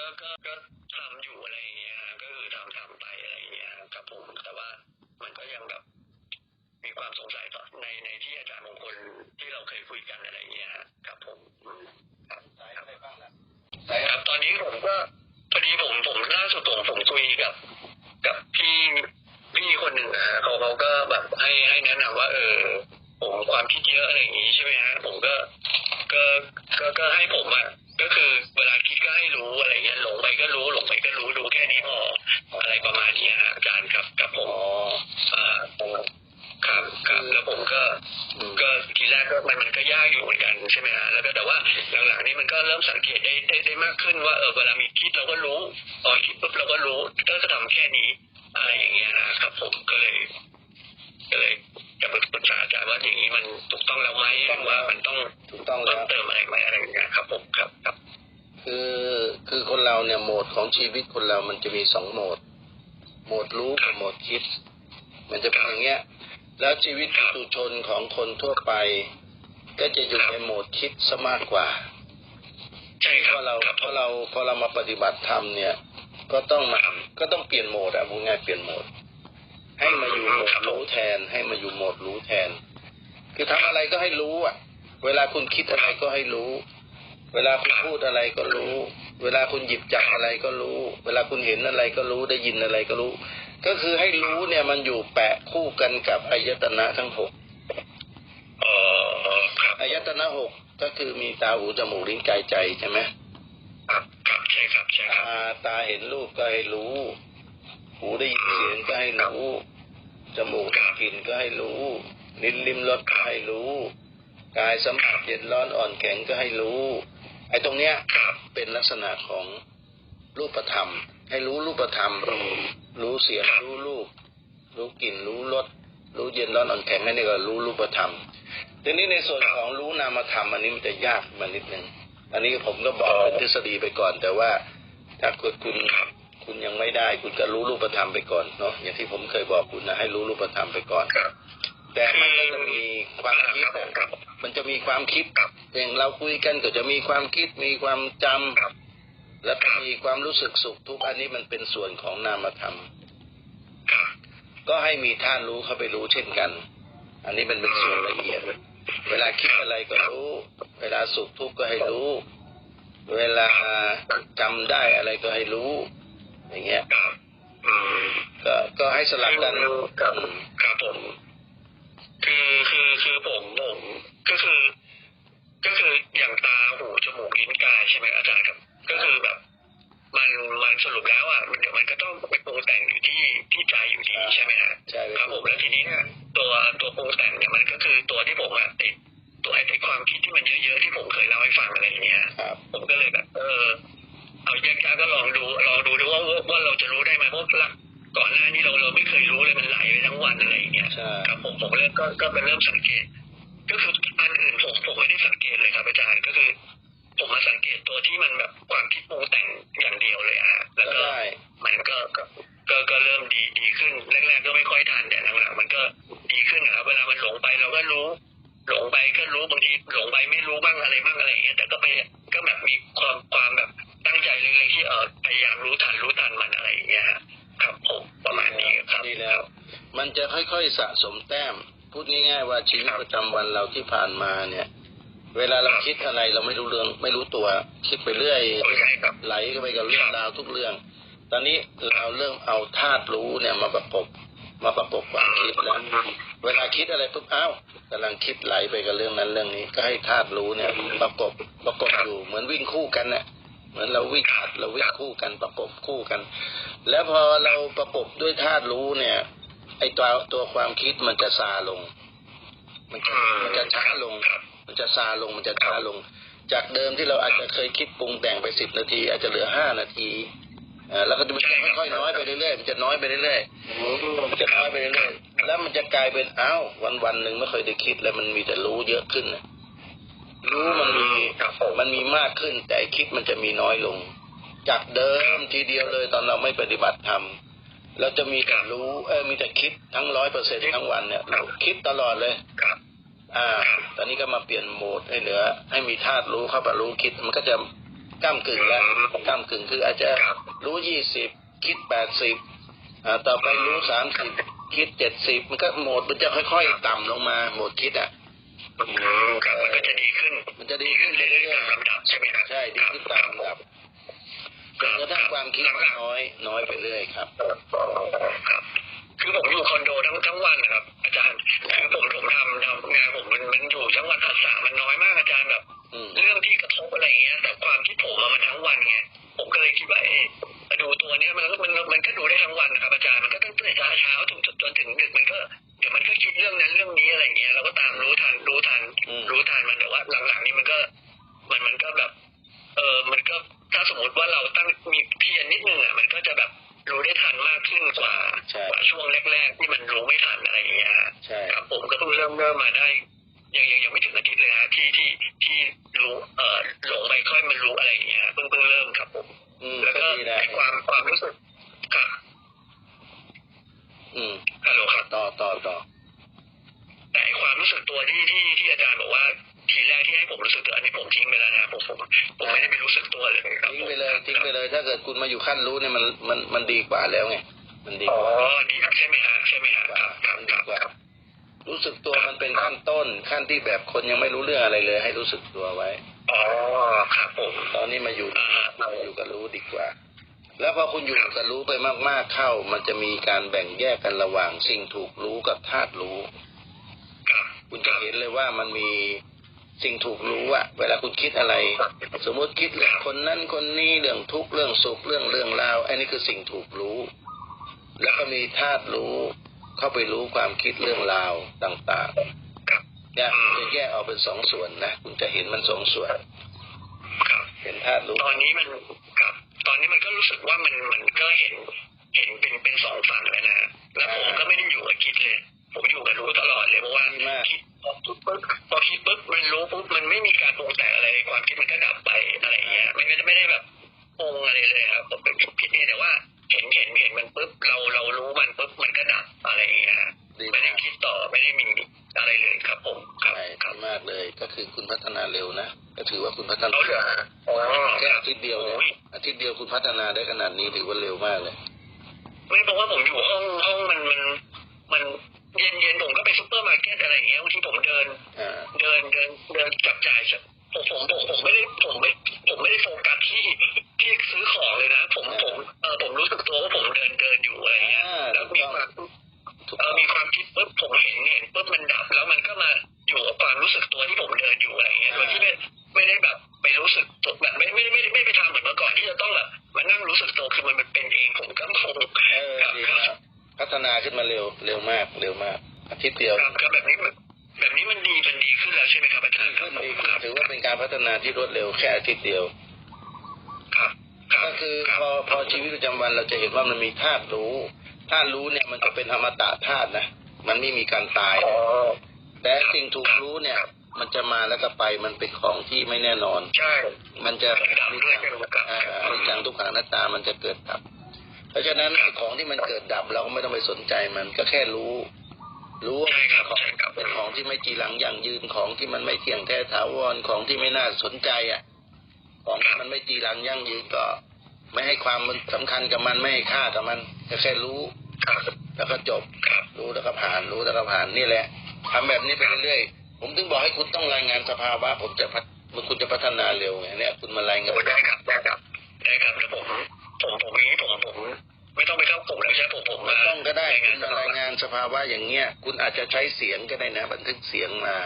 ก็ก็ก็ทำอยู่อะไรอย่างเงี้ยก็คือทำทำไปอะไรอย่างเงี้ยครับผมแต่ว่ามันก็ยังแบบมีความสงสัยต่อในในที่อาจารย์มงคลที่เราเคยคุยกันอะไรอย่างเงี้ยครับผมอืมครับสายอะไรบ้างล่ะครับตอนนี้ผมก็พอดีผมผมล่าสุดผมผมคุยกับ กับพี่พี่คนหนึ่งนะฮะเขาเขาก็แบบให้ให้แนะนำว่า เออผมความคิดเยอะอะไรอย่างงี้ใช่ไหมฮะผมก็ก็ก็ก็ให้ผมอะ ก็คือเวลาคิดก็ให้รู้อะไรเงี้ยหลงไปก็รู้หลงไปก็รู้ดูแค่นี้พออะไรประมาณนี้ฮะอาจารย์ครับกับผมอ๋อครับครับแล้วผมก็ก็ทีแรกก็มันมันก็ยากอยู่เหมือนกันใช่ไหมฮะแล้วก็แต่ว่าหลังๆนี้มันก็เริ่มสังเกตได้ได้ได้มากขึ้นว่าเออเวลามีคิดเราก็รู้พอคิดปุ๊บเราก็รู้ก็จะทำแค่นี้ อะไรอย่างเงี้ยนะครับผมก็เลยก็เลย จะไปปรึกษาอาจารย์ว่าอย่างนี้มันถูกต้องแล้วไหมหรือว่ามันต้องถูกต้องเพิ่แล้มวเติมอะไรไหมอะไรอย่างเงี้ยครับผมครับครับ คือคือคนเราเนี่ยโหมดของชีวิตคนเรามันจะมีสองโหมด โหมดรู้กับโหมดคิด มันจะเป็นอย่างเงี้ย แล้วชีวิตปุถุชนของคนทั่วไป ก็จะอยู่ในโหมดคิดซะมากกว่าใช่คเพรับราะเราครับเพราะเราพอเรามาปฏิบัติธรรมเนี่ย ก็ต้องมาก็ต้องเปลี่ยนโหมดอะพูดง่ายๆเปลี่ยนโหมด ให้มาอยู่โหมดรู้แทน ให้มาอยู่โหมดรู้แทน คือทำอะไรก็ให้รู้อะเวลาคุณคิดอะไรก็ให้รู้ เวลาคุณพูดอะไรก็รู้ เวลาคุณหยิบจับอะไรก็รู้ เวลาคุณเห็นอะไรก็รู้ได้ยินอะไรก็รู้ ก็คือให้รู้เนี่ยมันอยู่แปะคู่กันกับอายตนะทั้งหกอ๋อครับอายตนะหกก็คือมีตาหูจมูกลิ้นกายใจใช่ไหมครับครับใช่ครับใช่คตารับตาเห็นรูปก็ให้รู้ หูได้ยินเสียงก็ให้รู้ จมูกกลิ่นก็ให้รู้ลิ้นลิ้มรสก็ให้รู้กายสัมผัสเย็นร้อนอ่อนแข็งก็ให้รู้ ไอ้ตรงเนี้ยเป็นลักษณะของรูปธรรม ให้รู้รูปธรรม รู้เสียงรู้รูป รู้กลิ่นรู้รสรู้เย็นร้อนอ่อนแข็งอันนี้ก็รู้รูปธรรมทีนี้ในส่วนของรู้นามธรรม อันนี้มันจะยากมานิดนึงอันนี้ผมก็บอกเป็นทฤษฎีไปก่อน แต่ว่าถ้าคุณ คุณคุณยังไม่ได้ คุณก็รู้รูปธรรมไปก่อนเนาะอย่างที่ผมเคยบอกคุณนะให้รู้รูปธรรมไปก่อนครับแต่มันก็จะมีความคิดครับผมครับมันจะมีความคิดครับอย่างเราคุยกันก็จะมีความคิดมีความจำครับแล้วก็มีความรู้สึกสุขทุกข์อันนี้มันเป็นส่วนของนามธรรมครับก็ให้มีท่านรู้เข้าไปรู้เช่นกัน อันนี้มันเป็นส่วนละเอียด เวลาคิดอะไรก็รู้ เวลาสุขทุกข์ก็ให้รู้ เวลาจำได้อะไรก็ให้รู้ อย่างเงี้ยครับอืมก็ก็ให้สลับกันครับอืมครับผมคือคือคือผมผมก็คือ ก็คืออย่างตาหูจมูกลิ้นกายใช่ไหมอาจารย์ครับ ก็คือแบบ มันมันสรุปแล้วอะมันเดี๋ยวมันก็ต้องไปปรุงแต่งอยู่ที่ที่ใจอยู่ดีใช่ไหมฮะใช่ครับผมแล้วทีนี้เนี่ยตัวตัวปรุงแต่งเนี่ยมันก็คือตัวที่ผมอะติดตัวไอ้ความคิดที่มันเยอะๆที่ผมเคยเล่าให้ฟังอะไรอย่างเงี้ยครับผมก็เลยแบบ เออ เอาแยกๆก็ลองดูลองดูดูว่าว่าเราจะรู้ได้ไหมเพราะหลักก่อนหน้านี้เราเราไม่เคยรู้เลยมันไหลไปทั้งวันอะไรอย่างเงี้ยใช่ครับผมผมเริ่มก็ก็เป็นเริ่มสังเกต ก็คืออันอื่นผมผมไม่ได้สังเกตเลยครับอาจารย์ก็คือ ผมมาสังเกตตัวที่มันแบบความคิดปรุงแต่งอย่างเดียวเลยอะแล้วก็ก็ได้มันก็ก็ก็ก็เริ่มดีดีขึ้นแรกๆก็ไม่ค่อยทันแต่หลังๆมันก็ดีขึ้นนะครับเวลามันหลงไปเราก็รู้หลงไปก็รู้บางทีหลงไปไม่รู้บ้างอะไรบ้างอะไรอย่างเงี้ยแต่ก็ไปก็แบบมีความความแบบตั้งใจเลยๆที่เออ พยายามรู้ทันรู้ทันมันอะไรอย่างเงี้ยฮะครับผมประมาณนี้ครับดีแล้ว มันจะค่อยๆสะสมแต้ม พูดง่ายๆว่าชีวิตประจำวันเราที่ผ่านมาเนี่ย เวลาเราคิดอะไรเราไม่รู้เรื่องไม่รู้ตัว คิดไปเรื่อยโอ้ใช่ครับไหลเข้าไปกับเรื่องราวทุกเรื่อง ตอนนี้เราเริ่มเอาธาตุรู้เนี่ยมาประกบมาประกบความคิดแล้วเวลาคิดอะไรปุ๊บอ้าวกำลังคิดไหลไปกับเรื่องนั้นเรื่องนี้ ก็ให้ธาตุรู้เนี่ย ประกบประกบอยู่เหมือนวิ่งคู่กันน่ะ เหมือนเราวิ่งขัดเราวิ่งคู่กันประกบคู่กัน แล้วพอเราประกบด้วยธาตุรู้เนี่ย ไอตัวตัวความคิดมันจะซาลง มันจะมันจะช้าลงครับมันจะซาลงมันจะช้าลง จากเดิมที่เราอาจจะเคยคิดปรุงแต่งไปสิบนาที อาจจะเหลือห้านาทีอ่าแล้วก็จะมันจะค่อยๆน้อยไปเรื่อยๆมันจะน้อยไปเรื่อยๆมันจะน้อยไปเรื่อยๆแล้วมันจะกลายเป็นอ้าววันวันๆหนึ่งไม่เคยได้คิดแล้วมันมีแต่รู้เยอะขึ้นน่ะ รู้มันมีครับผมมันมีมากขึ้น แต่คิดมันจะมีน้อยลง จากเดิมทีเดียวเลยตอนเราไม่ปฏิบัติธรรมเราจะมีแต่รู้เออมีแต่คิดทั้งร้อยเปอร์เซ็นทั้งวันเนี่ยเราคิดตลอดเลยครับอ่า ตอนนี้ก็มาเปลี่ยนโหมดให้เหลือ ให้มีธาตุรู้เข้าไปรู้คิด มันก็จะก้ากึ่งแล้วก้ากึ่งคืออาจจะรู้ยี่สิบคิดแปดสิบอ่าต่อไปรู้สามสิบคิดเจ็ดสิบมันก็โหมดมันจะค่อย ๆ ต่ำลงมาโหมดคิดอะอืม ครับมันก็จะดีขึ้น มันจะดีขึ้นเรื่เรื่อยอยๆตามลำดับใช่ไหมครับๆใช่ดีขึ้นตามลำดับจนกระทั่งความคิดมันน้อย น้อยไปเรื่อยครับครับคือผมอยู่คอนโดทั้งทั้งวันนะครับ อาจารย์คือผมผมทำทำงานผมมันมันอยู่ทั้งวันภาษามันน้อยมากอาจารย์แบบอืมเรื่องที่กระทบอะไรอย่างเงี้ย แต่ความที่ผมอะมันทั้งวันไงผมก็เลยคิดว่าเอ๊ะดูตัวเนี้ยมันก็มันมันก็ดูได้ทั้งวันนะครับอาจารย์มันก็ตั้งแต่เช้าเช้าจนจนถึงดึกมันก็เดี๋ยว มันก็คิดเรื่องนั้นเรื่องนี้อะไรอย่างเงี้ยเราก็ตามรู้ทันรู้ทันอืมรู้ทันมันแต่ว่าหลังๆนี้มันก็ มันมันก็แบบ เออมันก็ถ้าสมมติว่าเราตั้งมีเพียรนิดนึงอะมันก็จะแบบรู้ได้ทันมากขึ้นกว่าใช่กว่าช่วงแรก ๆ ที่มันรู้ไม่ทันอะไรอย่างเงี้ยฮะใช่ครับผมก็เพิ่งเริ่มเริ่มมาได้ยังยังยังไม่ถึงอาทิตย์เลยฮะที่ที่ที่รู้เออหลงไปค่อยมันรู้อะไรอย่างเงี้ยเพิ่งเพิ่งเริ่มครับผมอืมแล้วก็ก็ดีนะไอ้ความความรู้สึกครับ อืมฮัลโหลครับต่อต่อต่อแต่ไอ้ความรู้สึกตัวที่ที่ที่อาจารย์บอกว่าทีแรกที่ให้ผมรู้สึกตัวอันนี้ผมทิ้งไปแล้วนะผมผมผมไม่ได้ไปรู้สึกตัวเลยครับทิ้งไปเลยทิ้งไปเลย ถ้าเกิดคุณมาอยู่ขั้นรู้เนี่ยมันมันมันดีกว่าแล้วไงมันดีอ๋กอว่าดีครับใช่ไหมฮะใช่ไหมฮะครับครับมันคดีรับกว่าครับรู้สึกตัวมันเป็นขั้นต้นขั้นที่แบบคนยังไม่รู้เรื่องอะไรเลย ให้รู้สึกตัวไว้อ๋อครับผมตอนนี้มาอยู่อ่าฮะมาอยู่กับรู้ดีกว่า แล้วพอคุณอยู่กับรู้ไปมากๆเข้า มันจะมีการแบ่งแยกกันระหว่างสิ่งถูกรู้กับธาตุรู้ คุณจะเห็นเลยว่ามันมีสิ่งถูกรู้อะเวลาคุณคิดอะไร สมมติคิดเรื่องคนนั้นคนนี้เรื่องทุกข์เรื่องสุขเรื่องเรื่องราวอันนี้คือสิ่งถูกรู้ แล้วก็มีธาตุรู้ เข้าไปรู้ความคิดเรื่องราวต่างๆเนี่ยจะแยกออกเป็นสองส่วนนะคุณจะเห็นมันสองส่วน เห็นธาตุรู้ ตอนนี้มันครับ อนนี้มันก็รู้สึกว่ามันมันก็เห็นเห็นเป็นเป็นสองฝั่งแล้วนะแล้วผมก็ไม่ได้อยู่กับคิดเลย ก็ถือว่าคุณพัฒนาเอาเหรออ๋อแค่อาทิตย์เดียวเนี่ยอาทิตย์เดียวคุณพัฒนาได้ขนาดนี้ถือว่าเร็วมากเลยไม่เพราะว่าผมอยู่ห้องห้องมันมันมันเย็นเย็นผมก็ไปซุปเปอร์มาร์เก็ตอะไรอย่างเงี้ยบางทีผมเดินอ่าเดินเดินเดินจับจ่ายผมผมผมผมไม่ได้ผมไม่ผมไม่ได้โฟกัสที่ที่ซื้อของเลยนะ ผมผมเออผมรู้สึกากอาทิตย์เดียวครับครับแบบนี้มันแบบนี้มันดีมันดีขึ้นแล้วใช่ไหมครับอาจารดีย์ครัขึ้บนดีคขึ้นรับถือว่าเป็นการพัฒนาที่รวดเร็วแค่อาทิตย์เดียว ครับรับก็คือรับพอพอชีวิตประจำวันเราจะเห็นว่ามันมีธาตุรู้ธาตุรู้เนี่ยมันจะเป็นอมตะธาตุนะมันไม่มีการตายอ๋อแต่สิ่งถูกรู้เนี่ย มันจะมาแล้วก็ไปมันเป็นของที่ไม่แน่นอนใช่มันจะดับด้วยใช่ไหมครับอ่าอนิจจังทุกขังหน้าตามันจะเกิดดับ เพราะฉะนั้นไอ้ของที่มันเกิดดับเราก็ไม่ต้องไปสนใจมันก็แค่รู้ รู้ว่าใช่ครับของใช่ครับเป็นของที่ไม่จีรังยั่งยืนของที่มันไม่เที่ยงแท้ถาวรของที่ไม่น่าสนใจอะ ของที่มันไม่จีรังยั่งยืนก็ ไม่ให้ความมันสำคัญกับมันไม่ให้ค่ากับมันก็แค่รู้ครับแล้วก็จบครับรู้แล้วก็ผ่านรู้แล้วก็ผ่านนี่แหละทำแบบนี้ไปเรื่อยๆผมถึงบอกให้คุณต้องรายงานสภาวะผมจะพัฒคุณจะพัฒนาเร็วไงเนี่ย คุณมารายงานโอ้ได้ครับได้ครับได้ครับแล้วผมผมผมอย่างนี้ผมผม ไม่ต้องไปเข้ากลุ่มแล้วใช่ไหมผมผมไม่ต้องก็ได้รายคุงานณมารายงานสภาวะอย่างเงี้ย คุณอาจจะใช้เสียงก็ได้นะ บันทึกเสียงมา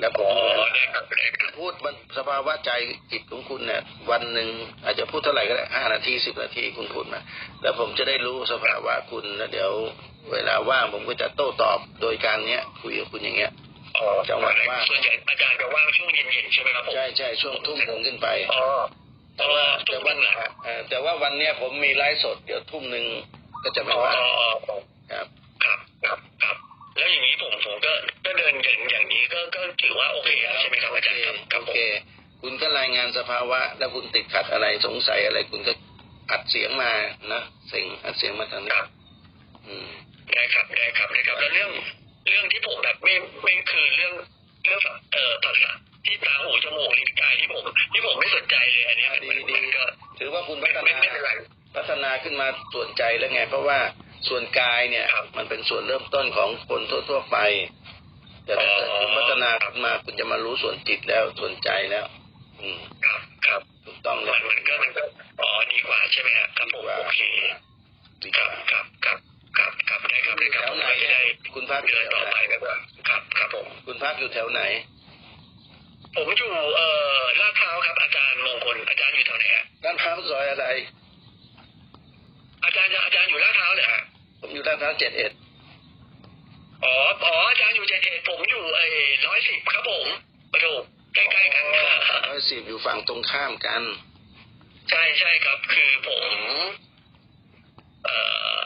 แล้วผอ๋มอได้ครับได้ครับพูดมันสภาวะใจจิตของคุณเนี่ยวันหนึ่งอาจจะพูดเท่าไหร่ก็ได้ห้านาทีสิบนาทีคุณพูดมาแล้วผมจะได้รู้สภาวะคุณแล้วเดี๋ยว เวลาว่างผมก็จะโต้ตอบโดยการเนี้ยคุยกับคุณอย่างเงี้ยอ๋อจังหวะว่างส่วนใหญ่อาจารย์จะว่างช่วงเย็นๆใช่ไหมครับผมใช่ใช่ช่วงทุ่มหนึ่งขึ้นไปอ๋อ แต่อ๋อว่าทุแต่กวัว่านนะฮะเอ่อแต่ว่าวันเนี้ยผมมีไลฟ์สดเดี๋ยวทุ่มหนึ่งก็จะไม่อ๋อว่างอ๋ออ๋อครับครับครับครับ แล้วอย่างนี้ผมผมก็ก็เดินอย่างอย่างนี้ก็ก็ถือว่าโอเคแล้วใช่ไหมครับอาจารย์ครับครับโอผมเค คุณก็รายงานสภาวะ แล้วคุณติดขัดอะไรสงสัยอะไรคุณก็อัดเสียงมานะเสียงอัดเสียงมาทางคนี้รับอืมได้ครับได้ครับได้ครับแล้วเรื่องเรื่องที่ผมแบบไม่ไม่คือเรื่องเรื่องเอ่อภาษา ที่ตาหูจมูกลิ้นกายที่ผมที่ผมไม่สนใจเลยอันเนี้ยมันดีมันดีมันก็ถือว่าคุณพัไม่ฒไม่นาไม่เป็นไรพัฒนาขึ้นมาส่วนใจแล้วไง เพราะว่าส่วนกายเนี่ยครับมันเป็นส่วนเริ่มต้นของคนทั่ว ๆ ไป แต่ถ้าเกิดอ๋อคุณพัฒนาขึ้นมาคุณจะมารู้ส่วนจิตแล้วส่วนใจแล้ว อืมครับครับถูกต้องเลมัยนมันก็มันก็อ๋อดีกว่าใช่ไหมฮะครับผมโอเคดีคกรับว่าครับครับครับครับได้ครับได้ครับแถวผมไหนก็จะได้คุณพักอยู่เดินแถต่วอไหนไปแล้วก็ครับครับผมคุณพักอยู่แถวไหน ผมอยู่เอ่อลาดพร้าวครับ อาจารย์มงคลอาจารย์อยู่แถวไหนฮะด้านพร้าวซอยอะไร อาจารย์อาจารย์อยู่ลาดพร้าวเหรอฮะผมอยู่ด้านพร้าวเจ็ดเอ็ดอ๋ออ๋ออาจารย์อยู่เจเจผมอยู่ไอ้ร้อยสิบครับผมประถูกใกล้ๆกันครับร้อยสิบอยู่ฝั่งตรงข้ามกัน ใช่ใช่ครับ คือผม เอ่อ